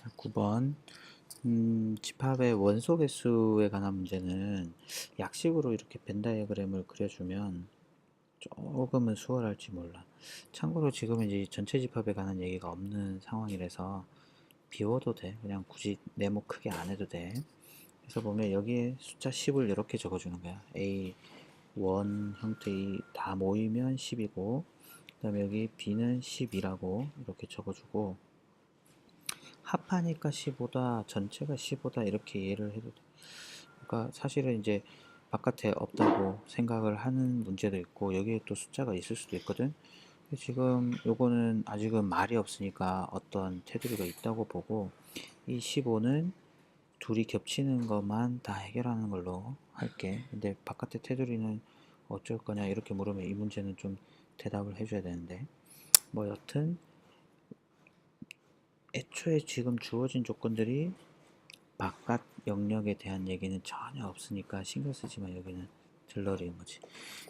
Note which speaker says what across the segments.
Speaker 1: 자, 9번. 음, 집합의 원소 개수에 관한 문제는 약식으로 이렇게 벤 다이어그램을 그려주면 조금은 수월할지 몰라. 참고로 지금은 이제 전체 집합에 관한 얘기가 없는 상황이라서 비워도 돼. 그냥 굳이 네모 크게 안 해도 돼. 그래서 보면 여기에 숫자 10을 이렇게 적어주는 거야. A, 원 형태 다 모이면 10이고, 그 다음에 여기 B는 10이라고 이렇게 적어주고, 합하니까 15다, 전체가 15다 이렇게 이해를 해도 돼. 그러니까 사실은 이제 바깥에 없다고 생각을 하는 문제도 있고 여기에 또 숫자가 있을 수도 있거든. 지금 요거는 아직은 말이 없으니까 어떤 테두리가 있다고 보고 이 15는 둘이 겹치는 것만 다 해결하는 걸로 할게. 근데 바깥의 테두리는 어쩔 거냐 이렇게 물으면 이 문제는 좀 대답을 해줘야 되는데 뭐 여튼 애초에 지금 주어진 조건들이 바깥 영역에 대한 얘기는 전혀 없으니까 신경 쓰지 마 여기는. 들러리인 거지.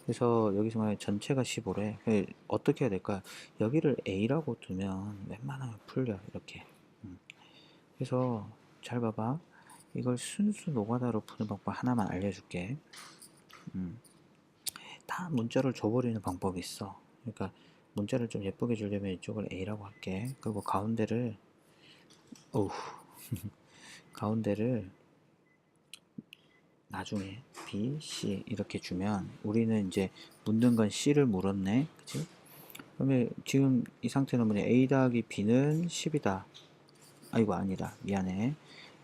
Speaker 1: 그래서 여기서 만약 전체가 15래 어떻게 해야 될까? 여기를 A라고 두면 웬만하면 풀려 이렇게. 음. 그래서 잘 봐봐. 이걸 순수 노가다로 푸는 방법 하나만 알려줄게. 음. 다 문자를 줘버리는 방법이 있어. 그러니까 문자를 좀 예쁘게 주려면 이쪽을 A라고 할게. 그리고 가운데를 어우 가운데를 나중에 B, C 이렇게 주면 우리는 이제 묻는 건 C를 물었네. 그치? 그러면 지금 이 상태는 뭐냐? A 더하기 B는 10이다. 아이고 아니다. 미안해.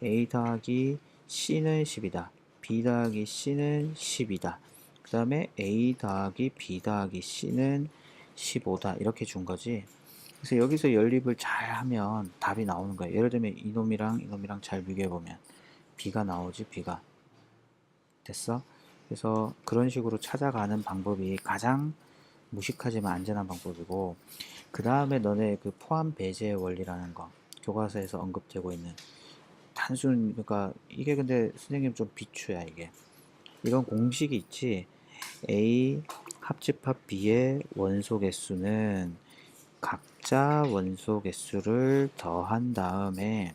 Speaker 1: A 더하기 C는 10이다. B 더하기 C는 10이다. 그 다음에 A 더하기 B 더하기 C는 15다. 이렇게 준 거지 그래서 여기서 연립을 잘 하면 답이 나오는 거예요. 예를 들면 이놈이랑 이놈이랑 잘 비교해 보면 B가 나오지 B가. 됐어? 그래서 그런 식으로 찾아가는 방법이 가장 무식하지만 안전한 방법이고 그 다음에 너네 그 포함 배제 원리라는 거 교과서에서 언급되고 있는 단순 그러니까 이게 근데 선생님 좀 비추야 이게. 이런 공식이 있지. A 합집합 B의 원소 개수는 각 자 원소 개수를 더한 다음에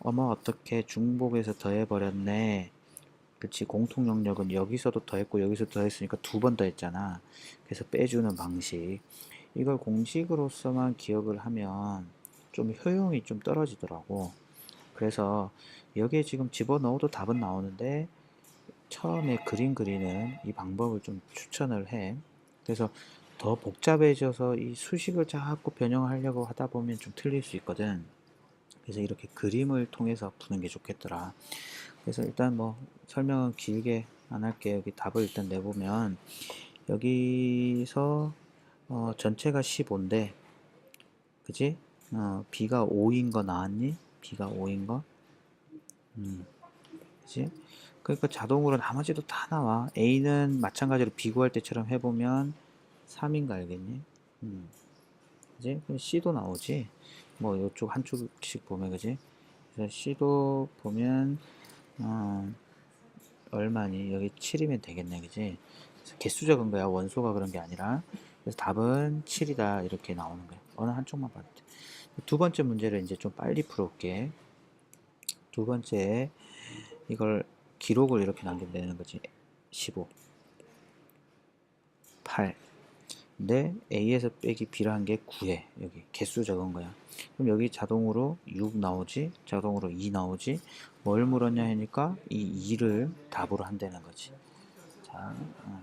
Speaker 1: 어머 어떻게 중복해서 더해버렸네. 그치 공통 영역은 여기서도 더했고 여기서 더했으니까 두 번 더했잖아. 그래서 빼주는 방식. 이걸 공식으로서만 기억을 하면 좀 효용이 좀 떨어지더라고. 그래서 여기에 지금 집어넣어도 답은 나오는데 처음에 그림 그리는 이 방법을 좀 추천을 해. 그래서 더 복잡해져서 이 수식을 자꾸 변형하려고 하다 보면 좀 틀릴 수 있거든. 그래서 이렇게 그림을 통해서 푸는 게 좋겠더라. 그래서 일단 뭐 설명은 길게 안 할게 여기 답을 일단 내보면 여기서 어, 전체가 15인데 그지 어, B가 5인 거 나왔니? B가 5인 거? 음, 그지 그러니까 자동으로 나머지도 다 나와. A는 마찬가지로 비교할 때처럼 해보면 3인 거 알겠니 음, 그지 C도 나오지 뭐 이쪽 한쪽씩 보면 그지 C도 보면 어, 얼마니? 여기 7이면 되겠네, 그지? 개수 적은 거야. 원소가 그런 게 아니라. 그래서 답은 7이다. 이렇게 나오는 거야. 어느 한쪽만 봐도 돼. 두 번째 문제를 이제 좀 빨리 풀어볼게. 두 번째, 이걸 기록을 이렇게 남겨내는 거지. 15. 8. 근데 A에서 빼기 B를 한 게 9에 여기 개수 적은 거야. 그럼 여기 자동으로 6 나오지? 자동으로 2 나오지? 뭘 물었냐 하니까 이 2를 답으로 한다는 거지. 자, 어.